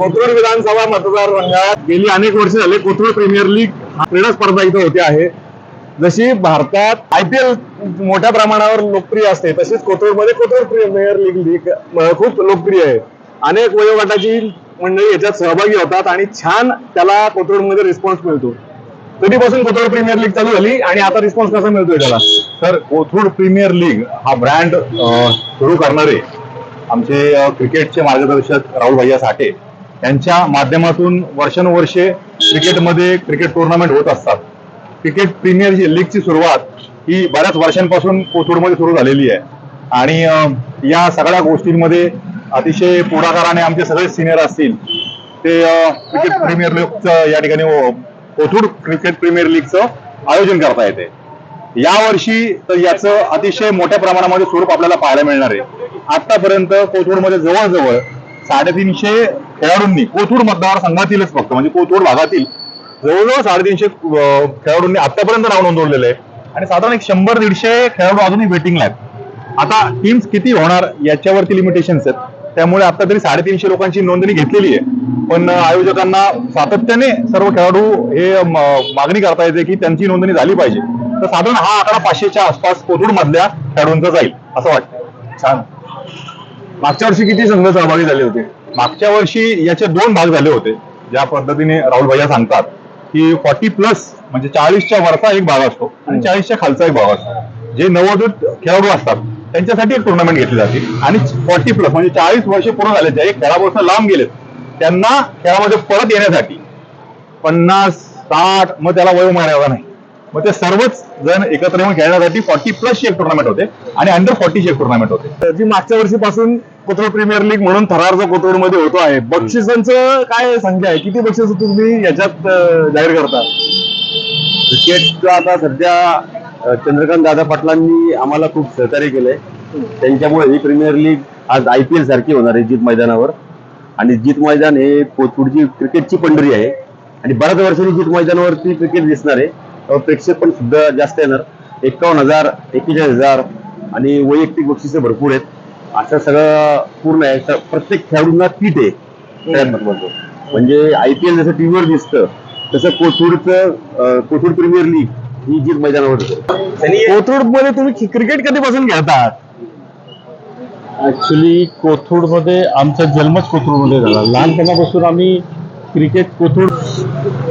कोथरूड विधानसभा मतदारसंघात गेली अनेक वर्ष झाले कोथरूड प्रीमियर लीग हा क्रीडा स्पर्धा इथं होते आहे. जशी भारतात आय पी एल मोठ्या प्रमाणावर लोकप्रिय असते तशीच कोथरूडमध्ये कोथरूड प्रीमियर लीग लीग खूप लोकप्रिय आहे. अनेक वयोगटाची मंडळी याच्यात सहभागी होतात आणि छान त्याला कोथरूडमध्ये रिस्पॉन्स मिळतो. कधीपासून कोथरूड प्रीमियर लीग चालू झाली आणि आता रिस्पॉन्स कसा मिळतोय त्याला? तर कोथरूड प्रीमियर लीग हा ब्रँड सुरू करणारे आमचे क्रिकेटचे मार्गदर्शक राहुल भैया साठे यांच्या माध्यमातून वर्षानुवर्षे क्रिकेटमध्ये क्रिकेट टुर्नामेंट होत असतात. क्रिकेट प्रीमियर लीगची सुरुवात ही बऱ्याच वर्षांपासून कोथरूडमध्ये सुरू झालेली आहे. आणि या सगळ्या गोष्टींमध्ये अतिशय पुढाकाराने आमचे सगळे सिनियर असतील. ते क्रिकेट प्रीमियर लीगचं या ठिकाणी हो, कोथरूड क्रिकेट प्रीमियर लीगचं आयोजन करता येते. यावर्षी तर याचं अतिशय मोठ्या प्रमाणामध्ये स्वरूप आपल्याला पाहायला मिळणार आहे. आतापर्यंत कोथरूडमध्ये जवळजवळ साडेतीनशे खेळाडूंनी कोथरूड मतदारसंघातीलच फक्त म्हणजे कोथरूड भागातील जवळजवळ साडेतीनशे खेळाडूंनी आतापर्यंत नाव नोंदवलेलं आहे आणि साधारण एक शंभर दीडशे खेळाडू अजूनही वेटिंगला आहेत. आता टीम्स किती होणार याच्यावरती लिमिटेशन्स आहेत. त्यामुळे आता तरी साडेतीनशे लोकांची नोंदणी घेतलेली आहे. पण आयोजकांना सातत्याने सर्व खेळाडू हे मागणी करता येते की त्यांची नोंदणी झाली पाहिजे. तर साधारण हा आकडा पाचशेच्या आसपास कोथरूड मधल्या खेळाडूंचा जाईल असं वाटतं. छान. मागच्या वर्षी किती संघ सहभागी झाले होते? मागच्या वर्षी याचे दोन भाग झाले होते ज्या पद्धतीने राहुल भैया सांगतात की फॉर्टी प्लस म्हणजे चाळीसच्या वरचा एक भाग असतो आणि चाळीसच्या खालचा एक भाग असतो. जे नवोदित खेळाडू असतात त्यांच्यासाठी एक टुर्नामेंट घेतली जाते. आणि फॉर्टी प्लस म्हणजे चाळीस वर्ष पूर्ण झाले जे खेळापासून लांब गेलेत त्यांना खेळामध्ये परत येण्यासाठी पन्नास साठ मग त्याला वय मर्यादा नाही. मग ते सर्वच जण एकत्र येऊन खेळण्यासाठी फॉर्टी प्लसची एक टुर्नामेंट होते आणि अंडर फॉर्टीची एक टुर्नामेंट होते. तर जी मागच्या वर्षीपासून कोथरूड प्रीमियर लीग म्हणून थरार जो कोथरूडमध्ये होतो आहे. बक्षिसांचं काय संख्या आहे? किती बक्षीस तुम्ही याच्यात अं, जाहीर करता? क्रिकेटचं आता सध्या अ, चंद्रकांत दादा पाटलांनी आम्हाला खूप सहकार्य केलंय. त्यांच्यामुळे ही प्रीमियर लीग आज आय पी एल सारखी होणार आहे जीत मैदानावर. आणि जीत मैदान हे कोथरूडची क्रिकेटची पंढरी आहे. आणि बऱ्याच वर्षांनी जीत मैदानावरती क्रिकेट दिसणार आहे. त्यामुळे प्रेक्षक पण सुद्धा जास्त येणार. एकावन्न हजार एक्केचाळीस हजार आणि वैयक्तिक बक्षिसे भरपूर आहेत. असं सगळं पूर्ण आहे. तर प्रत्येक खेळाडूंना किट आहे. सगळ्यात महत्वाचं म्हणजे आय पी एल जसं टीव्हीवर दिसतं तसं कोथरूडचं कोथरूड प्रीमियर लीग ही जीत मैदानावर होते. कोथरूडमध्ये तुम्ही क्रिकेट कधीपासून खेळतात? ऍक्च्युली कोथरूडमध्ये आमचा जन्मच कोथरूडमध्ये झाला. लहानपणापासून आम्ही क्रिकेट कोथरूड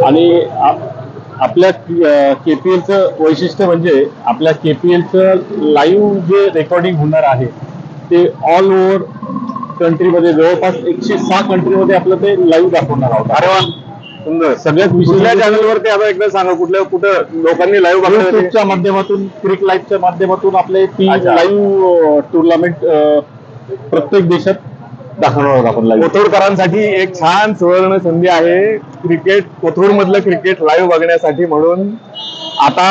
आणि आप- आपल्या के पी एलचं वैशिष्ट्य म्हणजे आपल्या के पी एलचं लाईव्ह जे रेकॉर्डिंग होणार आहे ते ऑल ओव्हर कंट्रीमध्ये जवळपास एकशे सहा कंट्रीमध्ये आपलं ते लाईव्ह दाखवणार आहोत. अरे वा सुंदर. सगळ्यात कुठल्या विशेष चॅनल वरती आता एकदा सांगा कुठल्या कुठं लोकांनी लाईव्ह बघायला युट्यूबच्या माध्यमातून क्रिक लाईव्हच्या माध्यमातून आपले ती अच्छा. लाईव्ह टुर्नामेंट प्रत्येक देशात दाखवणार आहोत आपण लाईव्ह कोथरूडकरांसाठी एक छान सुवर्ण संधी आहे. क्रिकेट कोथरूड मधलं क्रिकेट लाईव्ह बघण्यासाठी म्हणून आता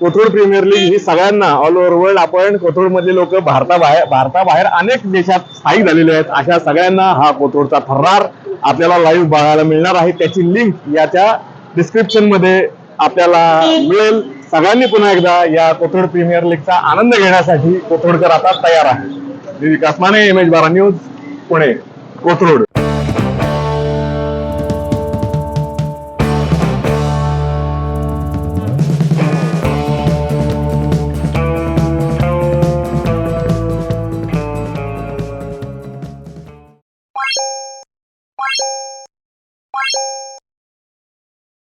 कोथरूड प्रीमियर लीग ही सगळ्यांना ऑल ओव्हर वर्ल्ड आपण कोथरूड मधले लोक भारताबाहेर भारताबाहेर अनेक देशात स्थायिक झालेले आहेत. अशा सगळ्यांना हा कोथरूडचा थर्रार आपल्याला लाईव्ह बघायला मिळणार आहे. त्याची लिंक याच्या डिस्क्रिप्शनमध्ये आपल्याला मिळेल. सगळ्यांनी पुन्हा एकदा या कोथरूड प्रीमियर लीगचा आनंद घेण्यासाठी कोथरूडकर आता तयार आहे मी विकास माने एम एच बारा न्यूज पुणे कोथरूड.